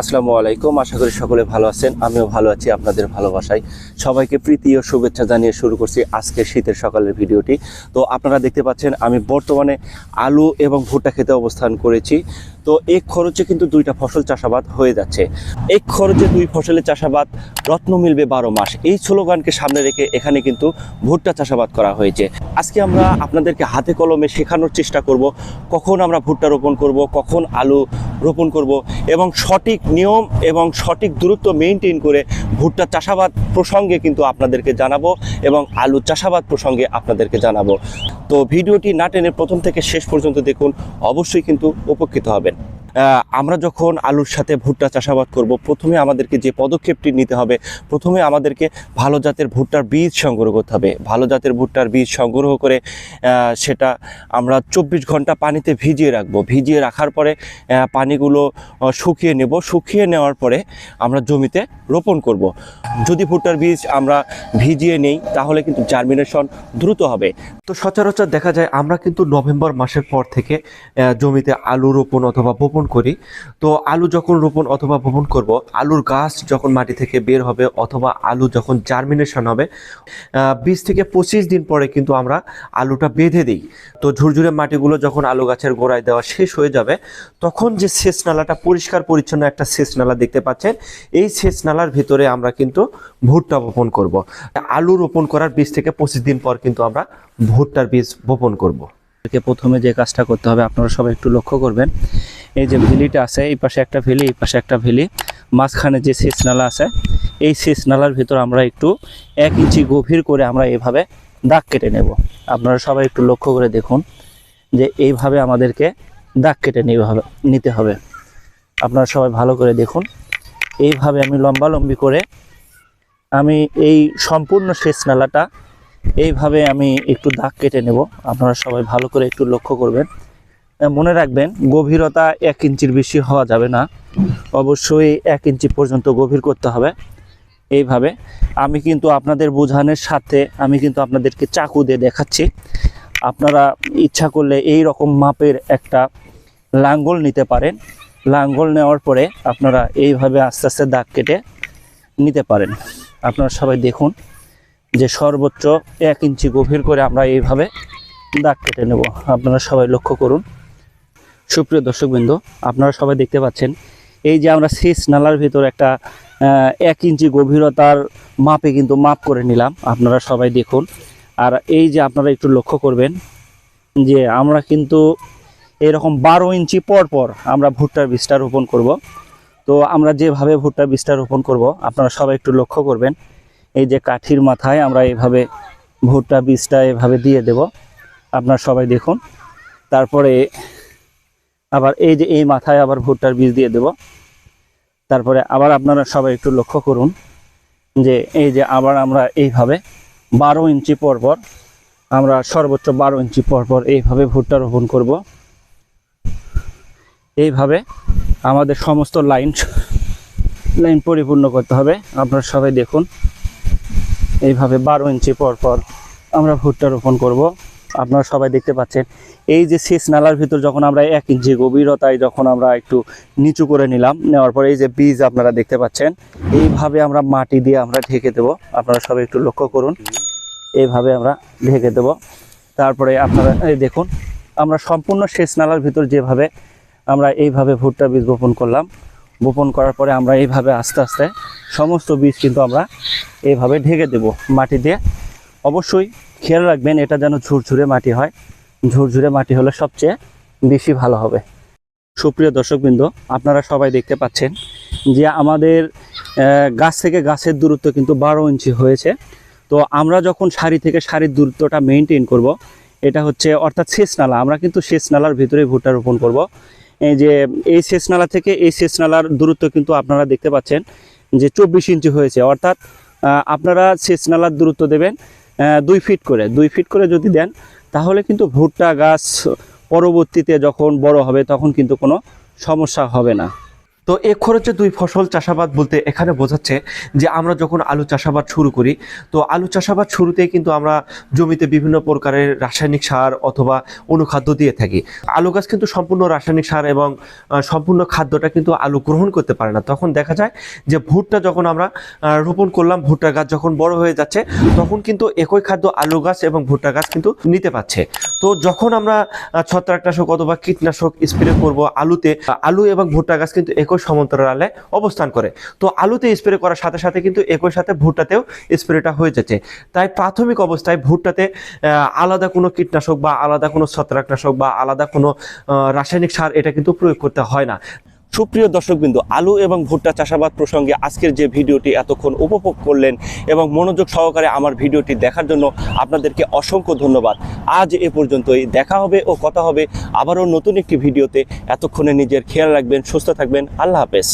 আসসালামু আলাইকুম। আশা করি সকলে ভালো আছেন। আমিও ভালো আছি আপনাদের ভালোবাসায়। সবাইকে প্রীতি ও শুভেচ্ছা জানিয়ে শুরু করছি আজকের শীতের সকালের ভিডিওটি। তো আপনারা দেখতে পাচ্ছেন, আমি বর্তমানে আলু এবং ভুট্টা খেতে অবস্থান করেছি। তো এক খরচে কিন্তু দুইটা ফসল চাষাবাদ হয়ে যাচ্ছে। এক খরচে দুই ফসলের চাষাবাদ রত্ন মিলবে বারো মাস। এই স্লোগানকে সামনে রেখে এখানে কিন্তু ভুট্টা চাষাবাদ করা হয়েছে। আজকে আমরা আপনাদেরকে হাতে কলমে শেখানোর চেষ্টা করব, কখন আমরা ভুট্টা রোপণ করব, কখন আলু রোপণ করব এবং সঠিক নিয়ম এবং সঠিক দূরত্ব মেনটেন করে ভুট্টা চাষাবাদ প্রসঙ্গে কিন্তু আপনাদেরকে জানাব এবং আলু চাষাবাদ প্রসঙ্গে আপনাদেরকে জানাব। তো ভিডিওটি না টেনে প্রথম থেকে শেষ পর্যন্ত দেখুন, অবশ্যই কিন্তু উপকৃত হবেন। আমরা যখন আলুর সাথে ভুট্টা চাষাবাদ করব, প্রথমে আমাদেরকে যে পদক্ষেপটি নিতে হবে, প্রথমে আমাদেরকে ভালো জাতের ভুট্টার বীজ সংগ্রহ করতে হবে। ভালো জাতের ভুট্টার বীজ সংগ্রহ করে সেটা আমরা চব্বিশ ঘণ্টা পানিতে ভিজিয়ে রাখব। ভিজিয়ে রাখার পরে পানিগুলো শুকিয়ে নেব। শুকিয়ে নেওয়ার পরে আমরা জমিতে রোপণ করব। যদি ভুট্টার বীজ আমরা ভিজিয়ে নেই, তাহলে কিন্তু জার্মিনেশন দ্রুত হবে। তো সচরাচর দেখা যায় আমরা কিন্তু নভেম্বর মাসের পর থেকে জমিতে আলু রোপণ অথবা বপন করি। তো আলু যখন রোপণ অথবা বপন করব, আলুর গাছ যখন মাটি থেকে বের হবে অথবা আলু যখন জার্মিনেশন হবে বিশ থেকে পঁচিশ দিন পরে কিন্তু আমরা আলুটা বেঁধে দিই। তো ঝুরঝুরে মাটিগুলো যখন আলু গাছের গোড়ায় দেওয়া শেষ হয়ে যাবে, তখন যে সেচ নালাটা পরিষ্কার পরিচ্ছন্ন একটা সেচ নালা দেখতে পাচ্ছেন, এই সেচ নালার ভিতরে আমরা কিন্তু ভুট্টা বপন করব। আলু রোপণ করার বীজ থেকে পঁচিশ দিন পর কিন্তু আমরা ভুট্টার বীজ বপন করব। প্রথমে যে কাজটা করতে হবে, আপনারা সবাই একটু লক্ষ্য করবেন। এই যে ভেলিটা আছে, এই পাশে একটা ভেলি, এই পাশে একটা ভেলি। মাঝখানে যে সেচ নালা আছে, এই সেচ নালার ভিতর আমরা একটু এক ইঞ্চি গভীর করে আমরা এভাবে দাগ কেটে নেব। আপনারা সবাই একটু লক্ষ্য করে দেখুন যে এইভাবে আমাদেরকে দাগ কেটে নিতে হবে। আপনারা সবাই ভালো করে দেখুন। এইভাবে আমি লম্বা লম্বি করে আমি এই সম্পূর্ণ সেচ নালাটা এইভাবে আমি একটু দাগ কেটে নেব। আপনারা সবাই ভালো করে একটু লক্ষ্য করবেন। মনে রাখবেন, গভীরতা এক ইঞ্চির বেশি হওয়া যাবে না। অবশ্যই এক ইঞ্চি পর্যন্ত গভীর করতে হবে। এইভাবে আমি কিন্তু আপনাদের বোঝানোর সাথে আমি কিন্তু আপনাদেরকে চাকু দিয়ে দেখাচ্ছি। আপনারা ইচ্ছা করলে এই রকম মাপের একটা লাঙ্গল নিতে পারেন। লাঙ্গল নেওয়ার পরে আপনারা এইভাবে আস্তে আস্তে দাগ কেটে নিতে পারেন। আপনারা সবাই দেখুন যে সর্বোচ্চ এক ইঞ্চি গভীর করে আমরা এইভাবে দাগ কেটে নেব। আপনারা সবাই লক্ষ্য করুন। সুপ্রিয় দর্শকবৃন্দ, আপনারা সবাই দেখতে পাচ্ছেন, এই যে আমরা শেষ নালার ভিতর একটা এক ইঞ্চি গভীরতার মাপে কিন্তু মাপ করে নিলাম। আপনারা সবাই দেখুন। আর এই যে আপনারা একটু লক্ষ্য করবেন যে আমরা কিন্তু এরকম বারো ইঞ্চি পর পর আমরা ভুট্টার বীজটা রোপণ করব। তো আমরা যেভাবে ভুট্টার বীজটা রোপণ করব, আপনারা সবাই একটু লক্ষ্য করবেন। এই যে কাঠির মাথায় আমরা এইভাবে ভুট্টা বীজটা এভাবে দিয়ে দেব। আপনারা সবাই দেখুন। তারপরে আবার এই যে এই মাথায় আবার ভুট্টার বীজ দিয়ে দেব। তারপরে আবার আপনারা সবাই একটু লক্ষ্য করুন যে এই যে আবার আমরা এইভাবে বারো ইঞ্চি পর পর আমরা সর্বোচ্চ বারো ইঞ্চি পর পর এইভাবে ভুট্টা রোপণ করব। এইভাবে আমাদের সমস্ত লাইন লাইন পরিপূর্ণ করতে হবে। আপনারা সবাই দেখুন, এইভাবে বারো ইঞ্চি পর পর আমরা ভুট্টা রোপণ করব। আপনারা সবাই দেখতে পাচ্ছেন, এই যে সেচ নালার ভিতর যখন আমরা এক ইঞ্চি গভীরতায় যখন আমরা একটু নিচু করে নিলাম, নেওয়ার পরে এই যে বীজ আপনারা দেখতে পাচ্ছেন, এইভাবে আমরা মাটি দিয়ে আমরা ঢেকে দেব। আপনারা সবাই একটু লক্ষ্য করুন, এইভাবে আমরা ঢেকে দেব। তারপরে আপনারা, এই দেখুন, আমরা সম্পূর্ণ সেচ নালার ভিতর যেভাবে আমরা এইভাবে ভুট্টা বীজ বপন করলাম। বপন করার পরে আমরা এইভাবে আস্তে আস্তে সমস্ত বীজ কিন্তু আমরা এইভাবে ঢেকে দেব মাটি দিয়ে। অবশ্যই খেয়াল রাখবেন, এটা যেন ঝুরঝুরে মাটি হয়। ঝুরঝুরে মাটি হলে সবচেয়ে বেশি ভালো হবে। সুপ্রিয় দর্শকবৃন্দ, আপনারা সবাই দেখতে পাচ্ছেন যে আমাদের গাছ থেকে গাছের দূরত্ব কিন্তু বারো ইঞ্চি হয়েছে। তো আমরা যখন সারি থেকে সারির দূরত্বটা মেনটেন করব, এটা হচ্ছে অর্থাৎ শেষ নালা। আমরা কিন্তু শেষ নালার ভিতরে ভুট্টা রোপণ করব। যে এই শেষ নালা থেকে এই শেষ নালার দূরত্ব কিন্তু আপনারা দেখতে পাচ্ছেন যে চব্বিশ ইঞ্চি হয়েছে। অর্থাৎ আপনারা শেষ নালার দূরত্ব দেবেন দুই ফিট করে। দুই ফিট করে যদি দেন, তাহলে কিন্তু ভুট্টা গাছ পরবর্তীতে যখন বড় হবে, তখন কিন্তু কোনো সমস্যা হবে না। তো এ খরচে দুই ফসল চাষাবাদ বলতে এখানে বোঝাচ্ছে যে আমরা যখন আলু চাষাবাদ শুরু করি, তো আলু চাষাবাদ শুরুতেই কিন্তু আমরা জমিতে বিভিন্ন প্রকারের রাসায়নিক সার অথবা অনুখাদ্য দিয়ে থাকি। আলু গাছ কিন্তু সম্পূর্ণ রাসায়নিক সার এবং সম্পূর্ণ খাদ্যটা কিন্তু আলু গ্রহণ করতে পারে না। তখন দেখা যায় যে ভুট্টা যখন আমরা রোপণ করলাম, ভুট্টা গাছ যখন বড় হয়ে যাচ্ছে, তখন কিন্তু একই খাদ্য আলু গাছ এবং ভুট্টা গাছ কিন্তু নিতে পারছে। তো যখন আমরা ছত্রাকনাশক অথবা কীটনাশক স্প্রে করব আলুতে, আলু এবং ভুট্টা গাছ কিন্তু একই সমান্তরালে অবস্থান করে। তো আলুতে স্প্রে করার সাথে সাথে কিন্তু একই সাথে ভুট্টাতেও স্প্রেটা হয়ে যাচ্ছে। তাই প্রাথমিক অবস্থায় ভুট্টাতে আলাদা কোনো কীটনাশক বা আলাদা কোনো ছত্রাকনাশক বা আলাদা কোনো রাসায়নিক সার এটা কিন্তু প্রয়োগ করতে হয় না। সুপ্রিয় দর্শকবৃন্দ, আলু এবং ভুট্টা চাষাবাদ প্রসঙ্গে আজকের যে ভিডিওটি এতক্ষণ উপভোগ করলেন এবং মনোযোগ সহকারে আমার ভিডিওটি দেখার জন্য আপনাদেরকে অসংখ্য ধন্যবাদ। আজ এ পর্যন্তই, দেখা হবে ও কথা হবে আবারও নতুন একটি ভিডিওতে। এতক্ষণে নিজের খেয়াল রাখবেন, সুস্থ থাকবেন। আল্লাহ হাফেজ।